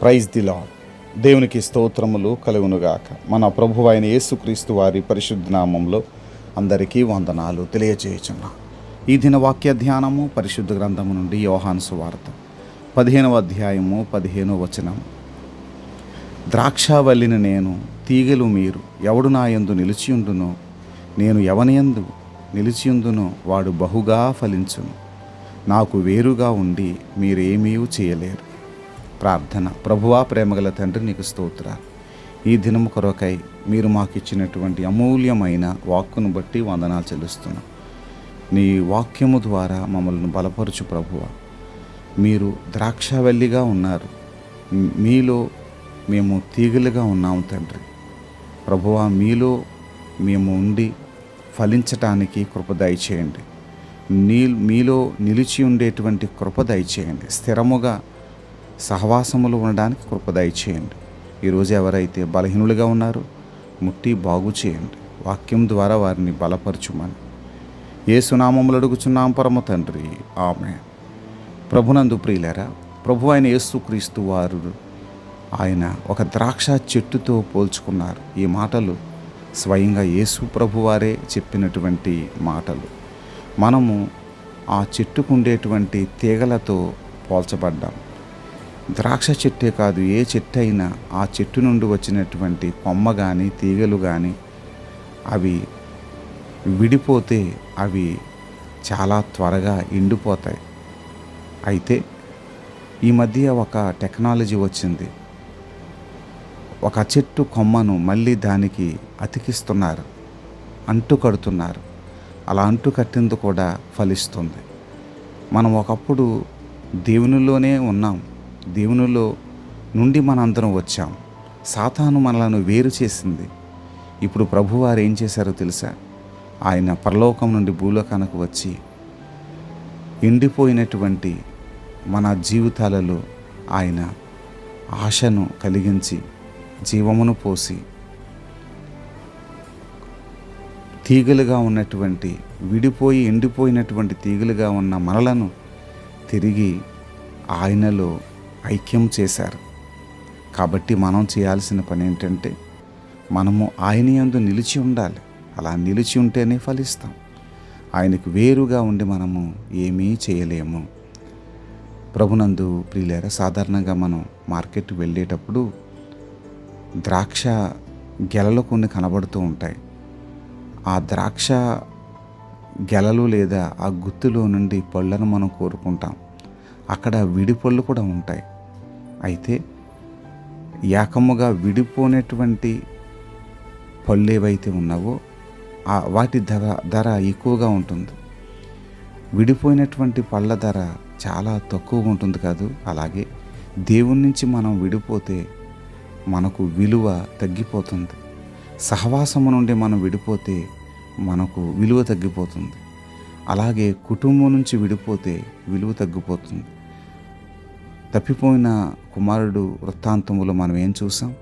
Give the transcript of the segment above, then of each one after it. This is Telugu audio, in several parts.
ప్రైజ్ ది దేవునికి స్తోత్రములు కలుగునుగాక. మన ప్రభు అయిన యేసుక్రీస్తు వారి పరిశుద్ధ నామంలో అందరికీ వందనాలు తెలియజేయుచున్నా ఈ దిన వాక్య ధ్యానము పరిశుద్ధ గ్రంథము నుండి యోహాను సువార్త. పదిహేనవ అధ్యాయము పదిహేనవ వచనం. ద్రాక్షావల్లిని నేను తీగలు మీరు ఎవడు నా యందు నిలిచియుండునో నేను ఎవనియందు నిలిచియుందునో వాడు బహుగా ఫలించును. నాకు వేరుగా ఉండి మీరేమీ చేయలేరు. ప్రార్థన. ప్రభువా ప్రేమగల తండ్రి నీకు స్తోత్రాలు. ఈ దినము కొరకై మీరు మాకు ఇచ్చినటువంటి అమూల్యమైన వాక్కును బట్టి వందనాలు చెల్లిస్తున్నాం. నీ వాక్యము ద్వారా మమ్మల్ని బలపరచు ప్రభువ. మీరు ద్రాక్షవెల్లిగా ఉన్నారు. మీలో మేము తీగలుగా ఉన్నాము తండ్రి. ప్రభువా మీలో మేము ఉండి ఫలించటానికి కృప దయచేయండి. నీ మీలో నిలిచి ఉండేటువంటి కృప దయచేయండి. స్థిరముగా సహవాసములు ఉండడానికి కృపదాయి చేయండి ఈరోజు ఎవరైతే బలహీనులుగా ఉన్నారో ముట్టి బాగు చేయండి. వాక్యం ద్వారా వారిని బలపరచుమని. ఏ సునామములు అడుగుచున్నాం పరమ తండ్రి. ఆమె ప్రభునందు ప్రియులరా ప్రభు అయిన యేసుక్రీస్తు వారు ఆయన ఒక ద్రాక్ష చెట్టుతో పోల్చుకున్నారు. ఈ మాటలు స్వయంగా యేసు ప్రభువారే చెప్పినటువంటి మాటలు. మనము ఆ చెట్టుకు ఉండేటువంటి తీగలతో పోల్చబడ్డాం. ద్రాక్ష చెట్టే కాదు ఏ చెట్టు అయినా ఆ చెట్టు నుండి వచ్చినటువంటి కొమ్మ కానీ తీగలు కానీ అవి విడిపోతే అవి చాలా త్వరగా ఎండిపోతాయి. అయితే ఈ మధ్య ఒక టెక్నాలజీ వచ్చింది. ఒక చెట్టు కొమ్మను మళ్ళీ దానికి అతికిస్తున్నారు అంటు కడుతున్నారు. అలా అంటు కట్టింది కూడా ఫలిస్తుంది. మనం ఒకప్పుడు దేవునిలోనే ఉన్నాం. దేవునిలో నుండి మనందరం వచ్చాం. సాతాను మనలను వేరు చేసింది. ఇప్పుడు ప్రభువారు ఏం చేశారో తెలుసా? ఆయన పరలోకం నుండి భూలోకానికి వచ్చి ఎండిపోయినటువంటి మన జీవితాలలో ఆయన ఆశను కలిగించి జీవమును పోసి తీగలుగా ఉన్నటువంటి విడిపోయి ఎండిపోయినటువంటి తీగలుగా ఉన్న మనలను తిరిగి ఆయనలో ఐక్యం చేశారు. కాబట్టి మనం చేయాల్సిన పని ఏంటంటే మనము ఆయన యందు నిలిచి ఉండాలి. అలా నిలిచి ఉంటేనే ఫలిస్తాం. ఆయనకు వేరుగా ఉండి మనము ఏమీ చేయలేము. ప్రభునందు ప్రియులేర సాధారణంగా మనం మార్కెట్ వెళ్ళేటప్పుడు ద్రాక్ష గెలలు కొన్ని కనబడుతూ ఉంటాయి. ఆ ద్రాక్ష గెలలు లేదా ఆ గుత్తులో నుండి పళ్ళను మనం కోరుకుంటాం. అక్కడ విడి పళ్ళు కూడా ఉంటాయి. అయితే ఏకముగా విడిపోయినటువంటి పళ్ళు ఏవైతే ఉన్నావో ఆ వాటి ధర ధర ఎక్కువగా ఉంటుంది. విడిపోయినటువంటి పళ్ళ ధర చాలా తక్కువ ఉంటుంది కాదు. అలాగే దేవుని నుంచి మనం విడిపోతే మనకు విలువ తగ్గిపోతుంది. సహవాసము నుండి మనం విడిపోతే మనకు విలువ తగ్గిపోతుంది. అలాగే కుటుంబం నుంచి విడిపోతే విలువ తగ్గిపోతుంది. తప్పిపోయిన కుమారుడు వృత్తాంతములో మనం ఏం చూసాం?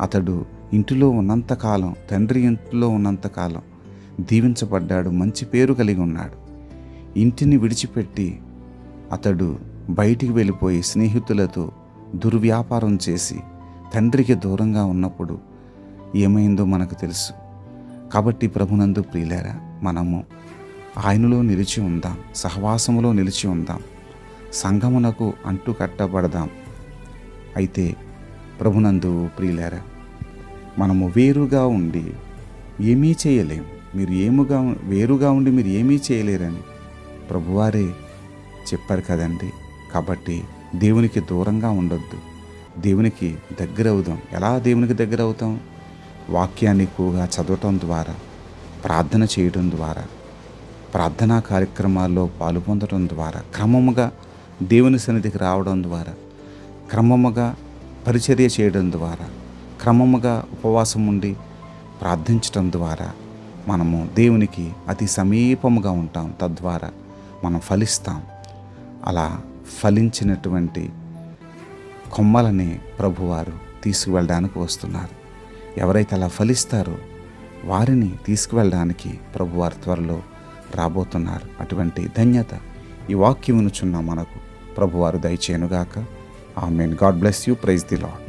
అతడు ఇంటిలో ఉన్నంతకాలం తండ్రి ఇంటిలో ఉన్నంతకాలం దీవించబడ్డాడు మంచి పేరు కలిగి ఉన్నాడు. ఇంటిని విడిచిపెట్టి అతడు బయటికి వెళ్ళిపోయి స్నేహితులతో దుర్వ్యాపారం చేసి తండ్రికి దూరంగా ఉన్నప్పుడు ఏమైందో మనకు తెలుసు. కాబట్టి ప్రభునందు ప్రియులారా మనము ఆయనలో నిలిచి ఉందాం సహవాసములో నిలిచి ఉందాం. సంఘమునకు అంటు కట్టబడదాం. అయితే ప్రభునందు ప్రియులారా మనము వేరుగా ఉండి ఏమీ చేయలేం. మీరు ఏముగా వేరుగా ఉండి మీరు ఏమీ చేయలేరని ప్రభువారే చెప్పారు కదండి. కాబట్టి దేవునికి దూరంగా ఉండొద్దు. దేవునికి దగ్గర అవుదాం ఎలా దేవునికి దగ్గర అవుతాం వాక్యాన్ని ఎక్కువగా చదవటం ద్వారా ప్రార్థన చేయడం ద్వారా ప్రార్థనా కార్యక్రమాల్లో పాలు పొందడం ద్వారా క్రమముగా దేవుని సన్నిధికి రావడం ద్వారా క్రమముగా పరిచర్య చేయడం ద్వారా క్రమముగా ఉపవాసం ఉండి ప్రార్థించడం ద్వారా మనము దేవునికి అతి సమీపముగా ఉంటాం. తద్వారా మనం ఫలిస్తాం. అలా ఫలించినటువంటి కొమ్మలని ప్రభువారు తీసుకువెళ్ళడానికి వస్తున్నారు. ఎవరైతే అలా ఫలిస్తారో వారిని తీసుకువెళ్ళడానికి ప్రభువారు త్వరలో రాబోతున్నారు. అటువంటి ధన్యత ఈ వాక్యమునుచున్న మనకు. ప్రభువారు దయచేయనుగాక. Amen. God bless you. Praise the lord